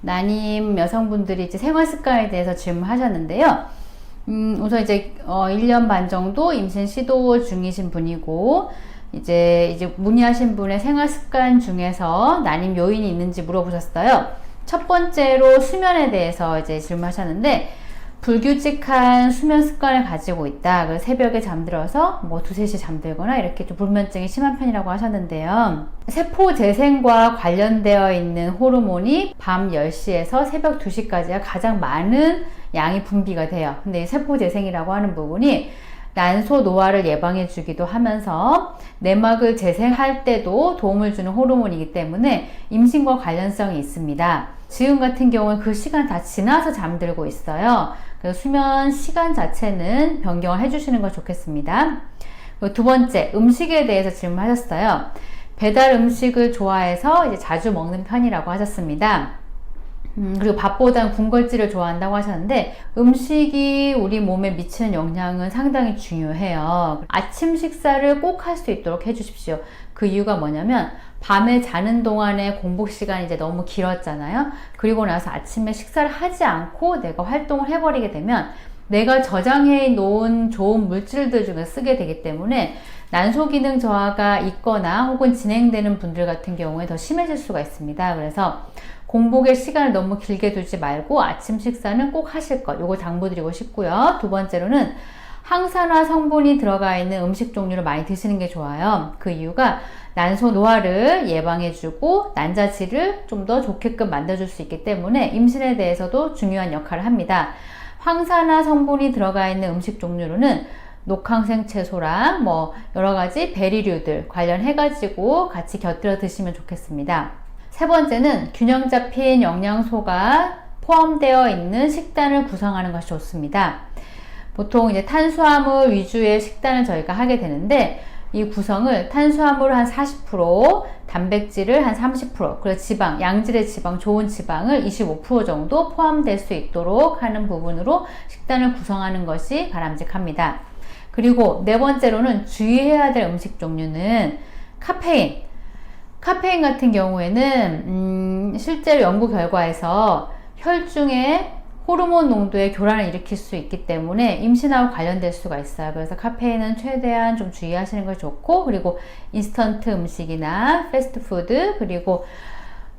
난임 여성분들이 이제 생활 습관에 대해서 질문하셨는데요. 음, 우선 이제 어 1년 반 정도 임신 시도 중이신 분이고 이제 이제 문의하신 분의 생활 습관 중에서 난임 요인이 있는지 물어보셨어요. 첫 번째로 수면에 대해서 이제 질문하셨는데 불규칙한 수면 습관을 가지고 있다. 새벽에 잠들어서 뭐 두세 시 잠들거나 이렇게 좀 불면증이 심한 편이라고 하셨는데요. 세포 재생과 관련되어 있는 호르몬이 밤 10시에서 새벽 2시까지가 가장 많은 양이 분비가 돼요. 근데 이 세포 재생이라고 하는 부분이 난소 노화를 예방해 주기도 하면서 내막을 재생할 때도 도움을 주는 호르몬이기 때문에 임신과 관련성이 있습니다. 지금 같은 경우는 그 시간 다 지나서 잠들고 있어요. 그래서 수면 시간 자체는 변경을 해주시는 걸 좋겠습니다. 두 번째, 음식에 대해서 질문하셨어요. 배달 음식을 좋아해서 이제 자주 먹는 편이라고 하셨습니다. 음, 그리고 밥보다는 군것질을 좋아한다고 하셨는데 음식이 우리 몸에 미치는 영향은 상당히 중요해요. 아침 식사를 꼭 할 수 있도록 해주십시오. 그 이유가 뭐냐면 밤에 자는 동안에 공복 시간이 이제 너무 길었잖아요. 그리고 나서 아침에 식사를 하지 않고 내가 활동을 해버리게 되면 내가 저장해 놓은 좋은 물질들 중에 쓰게 되기 때문에 난소 기능 저하가 있거나 혹은 진행되는 분들 같은 경우에 더 심해질 수가 있습니다. 그래서 공복의 시간을 너무 길게 두지 말고 아침 식사는 꼭 하실 것. 요거 당부드리고 싶고요. 두 번째로는 항산화 성분이 들어가 있는 음식 종류를 많이 드시는 게 좋아요. 그 이유가 난소 노화를 예방해주고 난자질을 좀 더 좋게끔 만들어줄 수 있기 때문에 임신에 대해서도 중요한 역할을 합니다. 황산화 성분이 들어가 있는 음식 종류로는 녹항생 채소랑 뭐 여러 가지 베리류들 관련해가지고 같이 곁들여 드시면 좋겠습니다. 세 번째는 균형 잡힌 영양소가 포함되어 있는 식단을 구성하는 것이 좋습니다. 보통 이제 탄수화물 위주의 식단을 저희가 하게 되는데 이 구성을 탄수화물 한 40%, 단백질을 한 30%, 그리고 지방, 양질의 지방, 좋은 지방을 25% 정도 포함될 수 있도록 하는 부분으로 식단을 구성하는 것이 바람직합니다. 그리고 네 번째로는 주의해야 될 음식 종류는 카페인. 카페인 같은 경우에는 음, 실제로 연구 결과에서 혈중에 호르몬 농도의 교란을 일으킬 수 있기 때문에 임신하고 관련될 수가 있어요. 그래서 카페인은 최대한 좀 주의하시는 걸 좋고, 그리고 인스턴트 음식이나 패스트푸드, 그리고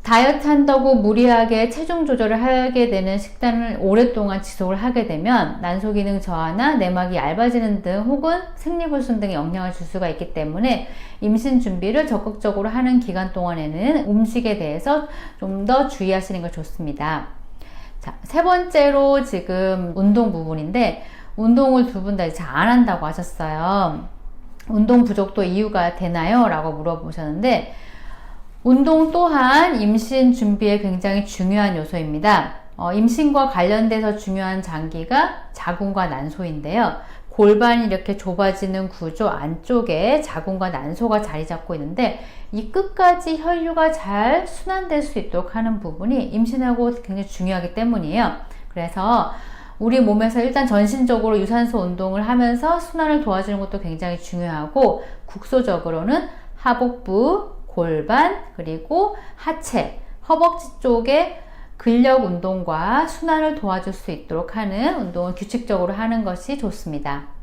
다이어트 한다고 무리하게 체중 조절을 하게 되는 식단을 오랫동안 지속을 하게 되면 난소 기능 저하나 내막이 얇아지는 등 혹은 생리불순 등의 영향을 줄 수가 있기 때문에 임신 준비를 적극적으로 하는 기간 동안에는 음식에 대해서 좀 더 주의하시는 걸 좋습니다. 자, 세 번째로 지금 운동 부분인데, 운동을 두 분 다 잘 안 한다고 하셨어요. 운동 부족도 이유가 되나요? 라고 물어보셨는데, 운동 또한 임신 준비에 굉장히 중요한 요소입니다. 어, 임신과 관련돼서 중요한 장기가 자궁과 난소인데요. 골반이 이렇게 좁아지는 구조 안쪽에 자궁과 난소가 자리 잡고 있는데 이 끝까지 혈류가 잘 순환될 수 있도록 하는 부분이 임신하고 굉장히 중요하기 때문이에요. 그래서 우리 몸에서 일단 전신적으로 유산소 운동을 하면서 순환을 도와주는 것도 굉장히 중요하고 국소적으로는 하복부, 골반, 그리고 하체, 허벅지 쪽에 근력 운동과 순환을 도와줄 수 있도록 하는 운동을 규칙적으로 하는 것이 좋습니다.